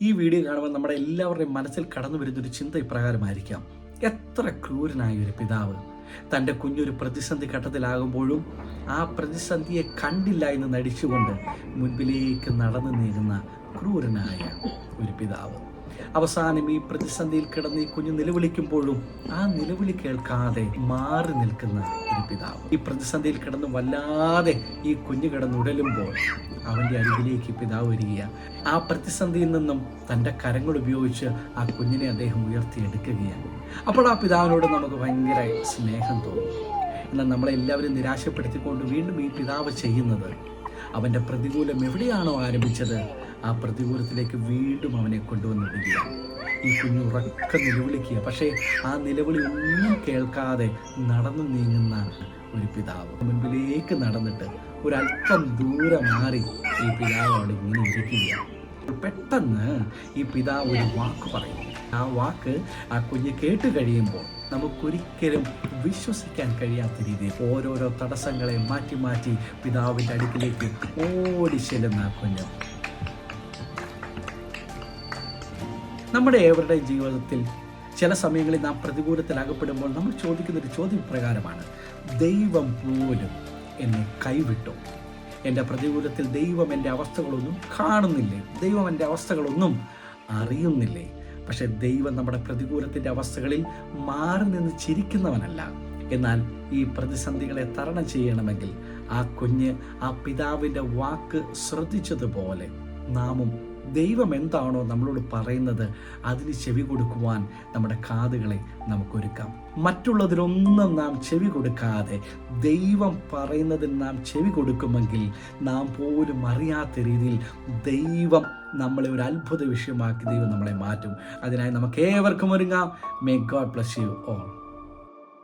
ഈ വീഡിയോ കാണുമ്പോൾ നമ്മുടെ എല്ലാവരുടെയും മനസ്സിൽ കടന്നു വരുന്നൊരു ചിന്ത ഇപ്രകാരമായിരിക്കാം. എത്ര ക്രൂരനായ ഒരു പിതാവ്. തന്റെ കുഞ്ഞൊരു പ്രതിസന്ധി ഘട്ടത്തിലാകുമ്പോഴും ആ പ്രതിസന്ധിയെ കണ്ടില്ല എന്ന് നടിച്ചുകൊണ്ട് മുൻപിലേക്ക് നടന്നു നീങ്ങുന്ന ക്രൂരനായ ഒരു പിതാവ്. അവസാനം ഈ പ്രതിസന്ധിയിൽ കിടന്ന് ഈ കുഞ്ഞ് നിലവിളിക്കുമ്പോഴും ആ നിലവിളി കേൾക്കാതെ മാറി നിൽക്കുന്ന ഒരു പിതാവ്. ഈ പ്രതിസന്ധിയിൽ കിടന്ന് വല്ലാതെ ഈ കുഞ്ഞ് കിടന്നുടലുമ്പോൾ അവന്റെ അരികിലേക്ക് പിതാവ് വരിക ആ പ്രതിസന്ധിയിൽ നിന്നും തന്റെ കരങ്ങൾ ഉപയോഗിച്ച് ആ കുഞ്ഞിനെ അദ്ദേഹം ഉയർത്തിയെടുക്കുകയാണ് അപ്പോൾ ആ പിതാവിനോട് നമുക്ക് ഭയങ്കര സ്നേഹം തോന്നും. എന്നാൽ നമ്മളെല്ലാവരും നിരാശപ്പെടുത്തിക്കൊണ്ട് വീണ്ടും ഈ പിതാവ് ചെയ്യുന്നത് അവന്റെ പ്രതികൂലം എവിടെയാണോ ആരംഭിച്ചത്? ആ പ്രതികൂലത്തിലേക്ക് വീണ്ടും അവനെ കൊണ്ടുവന്നിടുക ഈ കുഞ്ഞു ഉറക്ക നിലവിളിക്കുക. പക്ഷേ ആ നിലവിളി ഒന്നും കേൾക്കാതെ നടന്നു നീങ്ങുന്ന ഒരു പിതാവ് മുൻപിലേക്ക് നടന്നിട്ട് ഒരല്പം ദൂരെ മാറി ഈ പിതാവ് അവിടെ ഇങ്ങനെ ഇരിക്കുക പെട്ടെന്ന് ഈ പിതാവ് ഒരു വാക്ക് പറയും. ആ വാക്ക് ആ കുഞ്ഞ് കേട്ട് കഴിയുമ്പോൾ നമുക്കൊരിക്കലും വിശ്വസിക്കാൻ കഴിയാത്ത രീതിയിൽ ഓരോരോ തടസ്സങ്ങളെ മാറ്റി മാറ്റി പിതാവിന്റെ അടുക്കിലേക്ക് ഓടി ചെല്ലുന്ന കുഞ്ഞ്. നമ്മുടെ ഏവരുടെയും ജീവിതത്തിൽ ചില സമയങ്ങളിൽ നാം പ്രതികൂലത്തിൽ അകപ്പെടുമ്പോൾ നമ്മൾ ചോദിക്കുന്ന ഒരു ചോദ്യം പ്രകാരമാണ് ദൈവം പോലും എന്നെ കൈവിട്ടു? എന്റെ പ്രതികൂലത്തിൽ ദൈവം എന്റെ അവസ്ഥകളൊന്നും കാണുന്നില്ലേ? ദൈവം എന്റെ അവസ്ഥകളൊന്നും അറിയുന്നില്ലേ? പക്ഷെ ദൈവം നമ്മുടെ പ്രതികൂലത്തിന്റെ അവസ്ഥകളിൽ മാറി നിന്ന് ചിരിക്കുന്നവനല്ല. എന്നാൽ ഈ പ്രതിസന്ധികളെ തരണം ചെയ്യണമെങ്കിൽ ആ കുഞ്ഞ് ആ പിതാവിന്റെ വാക്ക് ശ്രദ്ധിച്ചതുപോലെ നാമും ദൈവം എന്താണോ നമ്മളോട് പറയുന്നത് അതിന് ചെവി കൊടുക്കുവാൻ നമ്മുടെ കാതുകളെ നമുക്കൊരുക്കാം. മറ്റുള്ളതിലൊന്നും നാം ചെവി കൊടുക്കാതെ ദൈവം പറയുന്നതിന് നാം ചെവി കൊടുക്കുമെങ്കിൽ നാം പോലും അറിയാത്ത രീതിയിൽ ദൈവം നമ്മളെ ഒരു അത്ഭുത വിഷയമാക്കി ദൈവം നമ്മളെ മാറ്റും. അതിനായി നമുക്ക് ഏവർക്കും ഒരുങ്ങാം. May God bless you all